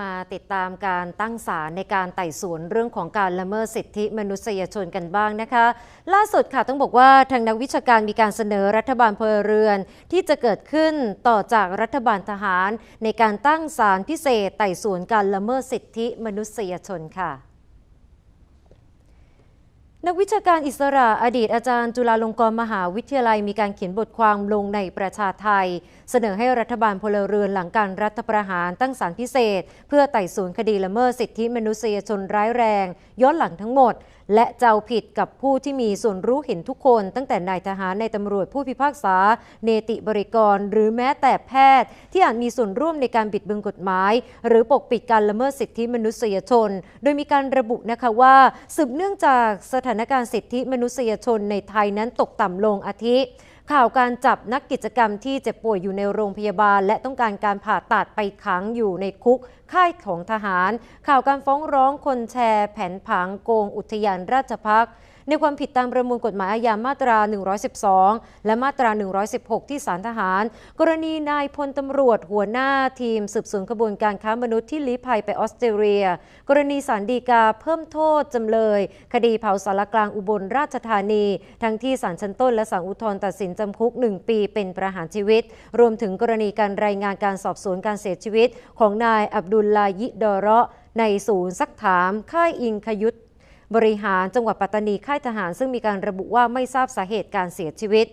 มาติดตามการตั้งศาลในการไต่สวนเรื่องของการละเมิดสิทธิมนุษยชนกันบ้างนะคะ ล่าสุดค่ะต้องบอกว่าทางนักวิชาการมีการเสนอรัฐบาลพลเรือน ที่จะเกิดขึ้นต่อจากรัฐบาลทหาร ในการตั้งศาลพิเศษไต่สวนการละเมิดสิทธิมนุษยชนค่ะ นักวิชาการอิสระอดีตอาจารย์จุฬาลงกรณ์มหาวิทยาลัยมีการเขียนบทความลงในประชาไทย เสนอให้รัฐบาลพลเรือนหลังการรัฐประหารตั้งศาลพิเศษ เพื่อไต่สวนคดีละเมิดสิทธิมนุษยชนร้ายแรง ย้อนหลังทั้งหมด และเจะเอาผิดกับผู้ที่มีส่วนรู้เห็นทุกคนตั้งแต่นายทหารในตำรวจผู้พิพากษา เนติบริกร หรือแม้แต่แพทย์ ที่อาจมีส่วนร่วมในการบิดเบือนกฎหมาย หรือปกปิดการละเมิดสิทธิมนุษยชน โดยมีการระบุนะคะว่าสืบเนื่องจากสถานการณ์สิทธิมนุษยชนในไทยนั้นตกต่ำลงอาทิ ข่าวการจับนักกิจกรรมที่เจ็บป่วยอยู่ในโรงพยาบาล และต้องการการผ่าตัดไปขังอยู่ในคุกค่ายของทหาร ข่าวการฟ้องร้องคนแชร์แผนผังโกงอุทยานราชพักษ์ ในความผิดตามประมวลกฎหมายอาญามาตรา 112 และมาตรา 116 ที่ศาลทหาร กรณีนายพลตำรวจหัวหน้าทีม สืบสวนขบวนการค้ามนุษย์ที่ลี้ภัยไปออสเตรเลีย กรณีสารดีกาเพิ่มโทษจำเลย คดีเผาสารกลางอุบลราชธานี ทั้งที่ศาลชั้นต้นและศาลอุทธรณ์ตัดสินจำคุก 1 ปีเป็นประหารชีวิต รวมถึงกรณีการรายงานการสอบสวนการเสียชีวิต ของนายอับดุลลายิดอเราะห์ในศูนย์ซักถาม ค่ายอิงคยุทธ บริหารจังหวัดปัตตานีค่ายทหาร ซึ่งมีการระบุว่าไม่ทราบสาเหตุการเสียชีวิต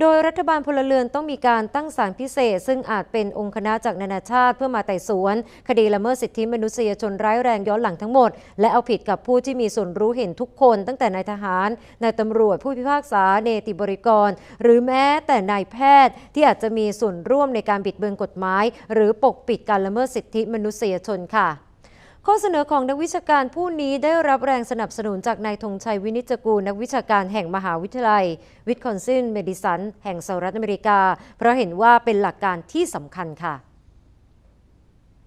โดยรัฐบาลพลเรือนต้องมีการตั้งศาลพิเศษ ซึ่งอาจเป็นองค์คณะจากนานาชาติเพื่อมาไต่สวน คดีละเมิดสิทธิมนุษยชนร้ายแรงย้อนหลังทั้งหมด และเอาผิดกับผู้ที่มีส่วนรู้เห็นทุกคน ตั้งแต่นายทหารนายตำรวจผู้พิพากษาเนติบริกร หรือแม้แต่นายแพทย์ที่อาจจะมีส่วนร่วมในการบิดเบือนกฎหมาย หรือปกปิดการละเมิดสิทธิมนุษยชนค่ะ ข้อเสนอของนักวิชาการผู้นี้ได้รับแรงสนับสนุนจากนายธงชัยวินิจกูล นักวิชาการแห่งมหาวิทยาลัย วิสคอนซินเมดิสัน แห่งสหรัฐอเมริกา เพราะเห็นว่าเป็นหลักการที่สำคัญค่ะ